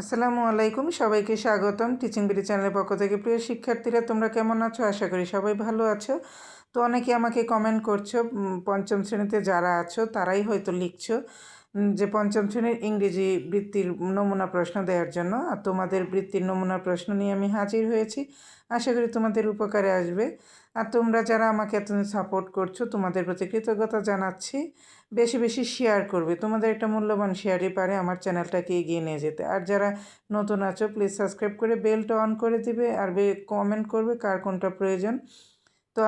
আসসালামু আলাইকুম, সবাইকে স্বাগতম টিচিং বিডি চ্যানেলের পক্ষ থেকে। প্রিয় শিক্ষার্থীরা, তোমরা কেমন আছো? আশা করি সবাই ভালো আছো। তো অনেকে আমাকে কমেন্ট করছ পঞ্চম শ্রেণীতে যারা আছো, তারাই হয়তো লিখছো। যে পঞ্চম শ্রেণির ইংরেজি বৃত্তির নমুনা প্রশ্ন দেওয়ার জন্য, আর তোমাদের বৃত্তির নমুনা প্রশ্ন নিয়ে আমি হাজির হয়েছি। আশা করি তোমাদের উপকারে আসবে। আর তোমরা যারা আমাকে এতদিন সাপোর্ট করছ, তোমাদের প্রতি কৃতজ্ঞতা জানাচ্ছি। বেশি বেশি শেয়ার করবে। তোমাদের একটা মূল্যবান শেয়ারই পারে আমার চ্যানেলটাকে এগিয়ে নিয়ে যেতে। আর যারা নতুন আছো প্লিজ সাবস্ক্রাইব করে বেলটা অন করে দিবে। আর কমেন্ট করবে কার কোনটা প্রয়োজন। তো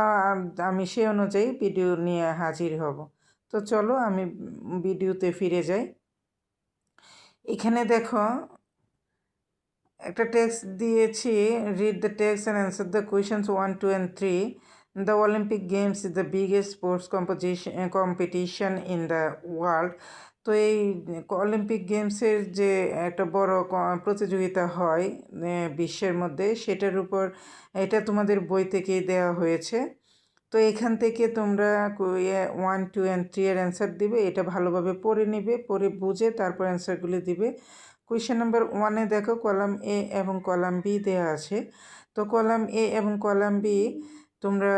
আমি সেই অনুযায়ী ভিডিও নিয়ে হাজির হব। তো চলো আমি ভিডিওতে ফিরে যাই। এখানে দেখো, একটা টেক্সট দিয়েছি read the text and answer the questions one two and three the Olympic games is the biggest sports competition competition in the world তো এই অলিম্পিক গেমসের যে একটা বড় প্রতিযোগিতা হয় বিশ্বের মধ্যে, সেটার উপর, এটা তোমাদের বই থেকেই দেওয়া হয়েছে। তো এখান থেকে তোমরা ওয়ান টু অ্যান্ড থ্রি এর অ্যান্সার দিবে। এটা ভালোভাবে পড়ে নেবে, পড়ে বুঝে তারপর অ্যান্সারগুলি দিবে। কোয়েশ্চেন নাম্বার ওয়ানে দেখো কলাম এ এবং কলাম বি দেওয়া আছে। তো কলাম এ এবং কলাম বি তোমরা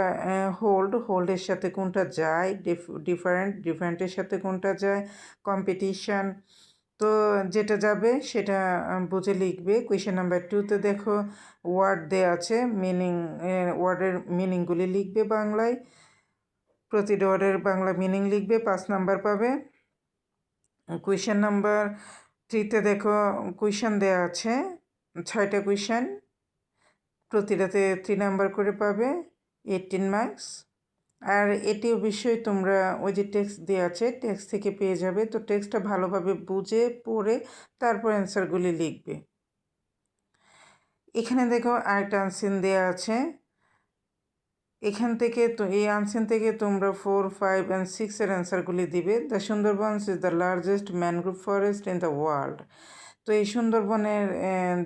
হোল্ড হোল্ডের সাথে কোনটা যায়? ডিফারেন্ট ডিফারেন্টের সাথে কোনটা যায়? কম্পিটিশান তো যেটা যাবে সেটা বুঝে লিখবে। কোয়েশ্চেন নাম্বার টুতে দেখো ওয়ার্ড দেওয়া আছে মিনিং ওয়ার্ডের মিনিংগুলি লিখবে বাংলায়। প্রতিটা ওয়ার্ডের বাংলা মিনিং লিখবে, পাঁচ নাম্বার পাবে। কোয়েশ্চেন নাম্বার থ্রিতে দেখো কোয়েশ্চেন দেওয়া আছে, ছয়টা কোয়েশ্চেন প্রতিটাতে থ্রি নাম্বার করে পাবে এইটিন মার্কস আর এটি অবশ্যই তোমরা ওই যে টেক্সট দেওয়া আছে টেক্সট থেকে পেয়ে যাবে। তো টেক্সটটা ভালোভাবে বুঝে, পড়ে, তারপর অ্যান্সারগুলি লিখবে। এখানে দেখো আরেকটা আনসিন দেওয়া আছে। এখান থেকে তো, এই আনসিন থেকে তোমরা ফোর ফাইভ অ্যান্ড সিক্সের অ্যান্সারগুলি দিবে। The Sundarbans is the largest mangrove forest in the world তো এই সুন্দরবনের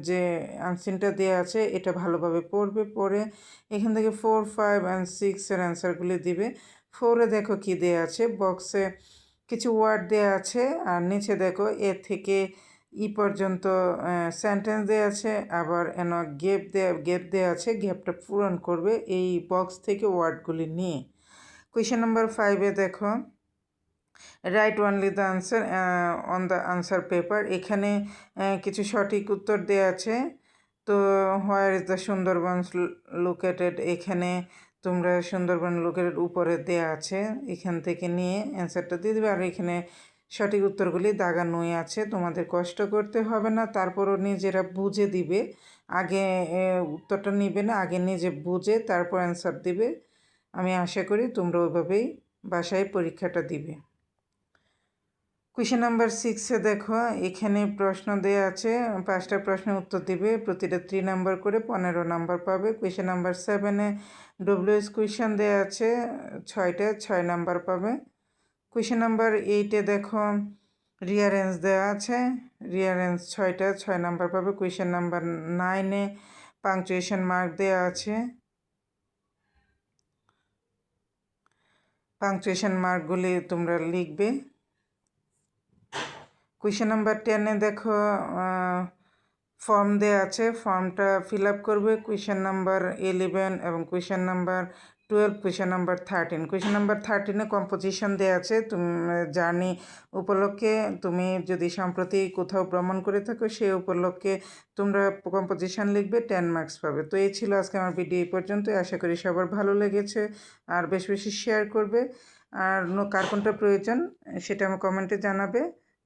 যে আনসিনটা দেওয়া আছে, এটা ভালোভাবে পড়বে, পড়ে এখান থেকে ফোর ফাইভ অ্যান্ড সিক্সের অ্যান্সারগুলি দিবে। ফোরে দেখো কি দেওয়া আছে বক্সে কিছু ওয়ার্ড দেওয়া আছে, আর নিচে দেখো এ থেকে ই পর্যন্ত সেন্টেন্স দেওয়া আছে, আবার এন গেপ দেয়া গেপ দেওয়া আছে গ্যাপটা পূরণ করবে এই বক্স থেকে ওয়ার্ডগুলি নিয়ে। কোয়েশ্চেন নাম্বার ফাইভে দেখো write only the answer on the answer paper এখানে কিছু সঠিক উত্তর দেওয়া আছে। তো where is the Sundarban located এখানে তোমরা সুন্দরবন লোকেটেড উপরে দেওয়া আছে। এখান থেকে নিয়ে অ্যান্সারটা দিয়ে দেবে। আর এখানে সঠিক উত্তরগুলি দাগা দাগানোই আছে। তোমাদের কষ্ট করতে হবে না। তারপরও নিজেরা বুঝে দিবে। আগে উত্তরটা নিবে না। আগে নিজে বুঝে তারপর অ্যান্সার দিবে। আমি আশা করি তোমরা ওইভাবেই বাসায় পরীক্ষাটা দিবে। কোয়েশ্চেন নাম্বার সিক্সে দেখো, এখানে প্রশ্ন দেওয়া আছে, পাঁচটা প্রশ্নের উত্তর দিবে, প্রতিটা থ্রি নাম্বার করে পনেরো নাম্বার পাবে। কোয়েশ্চেন নাম্বার সেভেনে ডব্লিউএস কোয়েশ্চেন দেওয়া আছে, ছয়টা ছয় নাম্বার পাবে। কোয়েশ্চেন নাম্বার এইটে দেখো রিয়ারেন্স দেওয়া আছে রিয়ারেন্স ছয়টা ছয় নাম্বার পাবে। কোয়েশ্চেন নাম্বার নাইনে পাংচুয়েশন মার্ক দেওয়া আছে। পাংচুয়েশন মার্কগুলি তোমরা লিখবে। কোয়েশ্চেন নাম্বার টেনে দেখো ফর্ম দেওয়া আছে। ফর্মটা ফিল আপ করবে কোয়েশ্চেন নাম্বার ইলেভেন এবং question number twelve question number thirteen question number থার্টিনে composition দেওয়া আছে। তুমি জার্নি উপলক্ষে তুমি যদি সম্প্রতি কোথাও ভ্রমণ করে থাকো, সেই উপলক্ষে তোমরা কম্পোজিশন লিখবে টেন মার্কস পাবে। তো এই ছিল আজকে আমার ভিডিও এই পর্যন্তই। আশা করি সবার ভালো লেগেছে। আর বেশি বেশি শেয়ার করবে। আর কার কোনটা প্রয়োজন, সেটা আমার কমেন্টে জানাবে।